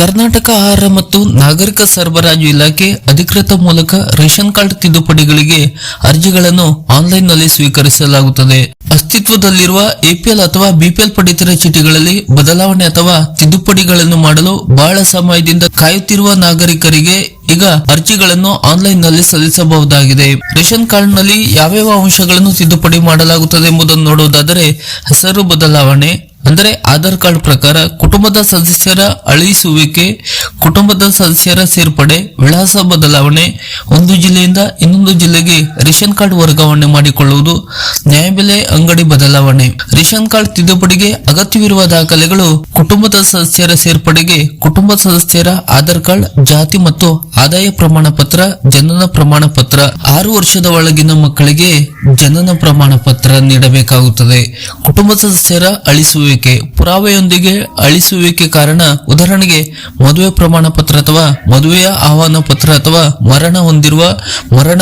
ಕರ್ನಾಟಕ ಆಹಾರ ಮತ್ತು ನಾಗರಿಕ ಸರಬರಾಜು ಇಲಾಖೆ ಅಧಿಕೃತ ಮೂಲಕ ರೇಷನ್ ಕಾರ್ಡ್ ತಿದ್ದುಪಡಿಗಳಿಗೆ ಅರ್ಜಿಗಳನ್ನು ಆನ್ಲೈನ್ನಲ್ಲಿ ಸ್ವೀಕರಿಸಲಾಗುತ್ತದೆ. ಅಸ್ತಿತ್ವದಲ್ಲಿರುವ ಎಪಿಎಲ್ ಅಥವಾ ಬಿಪಿಎಲ್ ಪಡಿತರ ಚೀಟಿಗಳಲ್ಲಿ ಬದಲಾವಣೆ ಅಥವಾ ತಿದ್ದುಪಡಿಗಳನ್ನು ಮಾಡಲು ಬಹಳ ಸಮಯದಿಂದ ಕಾಯುತ್ತಿರುವ ನಾಗರಿಕರಿಗೆ ಈಗ ಅರ್ಜಿಗಳನ್ನು ಆನ್ಲೈನ್ನಲ್ಲಿ ಸಲ್ಲಿಸಬಹುದಾಗಿದೆ. ರೇಷನ್ ಕಾರ್ಡ್ನಲ್ಲಿ ಯಾವ್ಯಾವ ಅಂಶಗಳನ್ನು ತಿದ್ದುಪಡಿ ಮಾಡಲಾಗುತ್ತದೆ ಎಂಬುದನ್ನು ನೋಡುವುದಾದರೆ, ಹೆಸರು ಬದಲಾವಣೆ ಅಂದರೆ ಆಧಾರ್ ಕಾರ್ಡ್ ಪ್ರಕಾರ ಕುಟುಂಬದ ಸದಸ್ಯರ ಅಳಿಸುವಿಕೆ, ಕುಟುಂಬದ ಸದಸ್ಯರ ಸೇರ್ಪಡೆ, ವಿಳಾಸ ಬದಲಾವಣೆ, ಒಂದು ಜಿಲ್ಲೆಯಿಂದ ಇನ್ನೊಂದು ಜಿಲ್ಲೆಗೆ ರೇಷನ್ ಕಾರ್ಡ್ ವರ್ಗಾವಣೆ ಮಾಡಿಕೊಳ್ಳುವುದು, ನ್ಯಾಯಬೆಲೆ ಅಂಗಡಿ ಬದಲಾವಣೆ. ರೇಷನ್ ಕಾರ್ಡ್ ತಿದ್ದುಪಡಿಗೆ ಅಗತ್ಯವಿರುವ ದಾಖಲೆಗಳು ಕುಟುಂಬದ ಸದಸ್ಯರ ಸೇರ್ಪಡೆಗೆ ಕುಟುಂಬ ಸದಸ್ಯರ ಆಧಾರ್ ಕಾರ್ಡ್, ಜಾತಿ ಮತ್ತು ಆದಾಯ ಪ್ರಮಾಣ ಪತ್ರ ಜನನ ಪ್ರಮಾಣ ಪತ್ರ ಆರು ವರ್ಷದ ಒಳಗಿನ ಮಕ್ಕಳಿಗೆ ಜನನ ಪ್ರಮಾಣ ಪತ್ರ ನೀಡಬೇಕಾಗುತ್ತದೆ. ಕುಟುಂಬ ಸದಸ್ಯರ ಅಳಿಸುವಿಕೆ. ಪುರಾವೆಯೊಂದಿಗೆ ಅಳಿಸುವಿಕೆ ಕಾರಣ ಉದಾಹರಣೆಗೆ ಮದುವೆ ಪ್ರಮಾಣ ಪತ್ರ ಅಥವಾ ಮದುವೆಯ ಆಹ್ವಾನ ಪತ್ರ ಅಥವಾ ಮರಣ ಹೊಂದಿರುವ ಮರಣ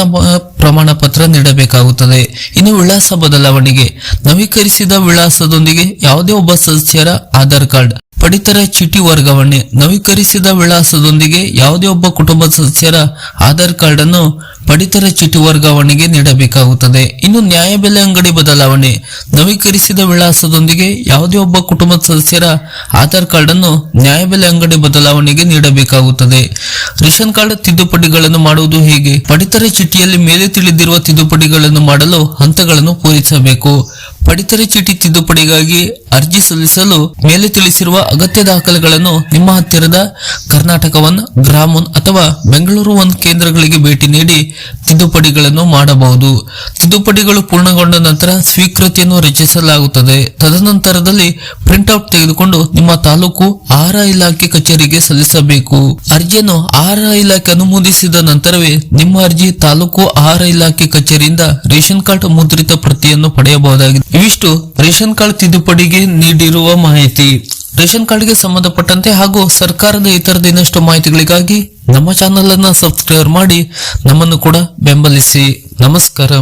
ಪ್ರಮಾಣ ಪತ್ರ ನೀಡಬೇಕಾಗುತ್ತದೆ. ಇನ್ನು ವಿಳಾಸ ಬದಲಾವಣೆಗೆ ನವೀಕರಿಸಿದ ವಿಳಾಸದೊಂದಿಗೆ ಯಾವುದೇ ಒಬ್ಬ ಸದಸ್ಯರ ಆಧಾರ್ ಕಾರ್ಡ್, ಪಡಿತರ ಚೀಟಿ ವರ್ಗಾವಣೆ, ನವೀಕರಿಸಿದ ವಿಳಾಸದೊಂದಿಗೆ ಯಾವುದೇ ಒಬ್ಬ ಕುಟುಂಬ ಸದಸ್ಯರ ಆಧಾರ್ ಕಾರ್ಡ್ ಅನ್ನು ಪಡಿತರ ಚೀಟಿ ವರ್ಗಾವಣೆಗೆ ನೀಡಬೇಕಾಗುತ್ತದೆ. ಇನ್ನು ನ್ಯಾಯಬೆಲೆ ಅಂಗಡಿ ಬದಲಾವಣೆ, ನವೀಕರಿಸಿದ ವಿಳಾಸದೊಂದಿಗೆ ಯಾವುದೇ ಒಬ್ಬ ಕುಟುಂಬ ಸದಸ್ಯರ ಆಧಾರ್ ಕಾರ್ಡ್ ಅನ್ನು ನ್ಯಾಯಬೆಲೆ ಅಂಗಡಿ ಬದಲಾವಣೆಗೆ ನೀಡಬೇಕಾಗುತ್ತದೆ. ರೇಷನ್ ಕಾರ್ಡ್ ತಿದ್ದುಪಡಿಗಳನ್ನು ಮಾಡುವುದು ಹೇಗೆ? ಪಡಿತರ ಚೀಟಿಯಲ್ಲಿ ಮೇಲೆ ತಿಳಿದಿರುವ ತಿದ್ದುಪಡಿಗಳನ್ನು ಮಾಡಲು ಹಂತಗಳನ್ನು ಪೂರೈಸಬೇಕು. ಪಡಿತರ ಚೀಟಿ ತಿದ್ದುಪಡಿಗಾಗಿ ಅರ್ಜಿ ಸಲ್ಲಿಸಲು ಮೇಲೆ ತಿಳಿಸಿರುವ ಅಗತ್ಯ ದಾಖಲೆಗಳನ್ನು ನಿಮ್ಮ ಹತ್ತಿರದ ಕರ್ನಾಟಕ ಒನ್, ಗ್ರಾಮ್ ಒನ್ ಅಥವಾ ಬೆಂಗಳೂರು ಒನ್ ಕೇಂದ್ರಗಳಿಗೆ ಭೇಟಿ ನೀಡಿ ತಿದ್ದುಪಡಿಗಳನ್ನು ಮಾಡಬಹುದು. ತಿದ್ದುಪಡಿಗಳು ಪೂರ್ಣಗೊಂಡ ನಂತರ ಸ್ವೀಕೃತಿಯನ್ನು ರಚಿಸಲಾಗುತ್ತದೆ. ತದನಂತರದಲ್ಲಿ ಪ್ರಿಂಟ್ಔಟ್ ತೆಗೆದುಕೊಂಡು ನಿಮ್ಮ ತಾಲೂಕು ಆಹಾರ ಇಲಾಖೆ ಕಚೇರಿಗೆ ಸಲ್ಲಿಸಬೇಕು. ಅರ್ಜಿಯನ್ನು ಆಹಾರ ಇಲಾಖೆ ಅನುಮೋದಿಸಿದ ನಂತರವೇ ನಿಮ್ಮ ಅರ್ಜಿ ತಾಲೂಕು ಆಹಾರ ಇಲಾಖೆ ಕಚೇರಿಯಿಂದ ರೇಷನ್ ಕಾರ್ಡ್ ಮುದ್ರಿತ ಪ್ರತಿಯನ್ನು ಪಡೆಯಬಹುದಾಗಿದೆ. ಇವಿಷ್ಟು ರೇಷನ್ ಕಾರ್ಡ್ ತಿದ್ದುಪಡಿಗೆ ನೀಡಿರುವ ಮಾಹಿತಿ. ರೇಷನ್ ಕಾರ್ಡ್ಗೆ ಸಂಬಂಧಪಟ್ಟಂತೆ ಹಾಗೂ ಸರ್ಕಾರದ ಇತರದ ಇನ್ನಷ್ಟು ಮಾಹಿತಿಗಳಿಗಾಗಿ ನಮ್ಮ ಚಾನೆಲ್ ಅನ್ನ ಸಬ್ಸ್ಕ್ರೈಬ್ ಮಾಡಿ ನಮ್ಮನ್ನು ಕೂಡ ಬೆಂಬಲಿಸಿ. ನಮಸ್ಕಾರ.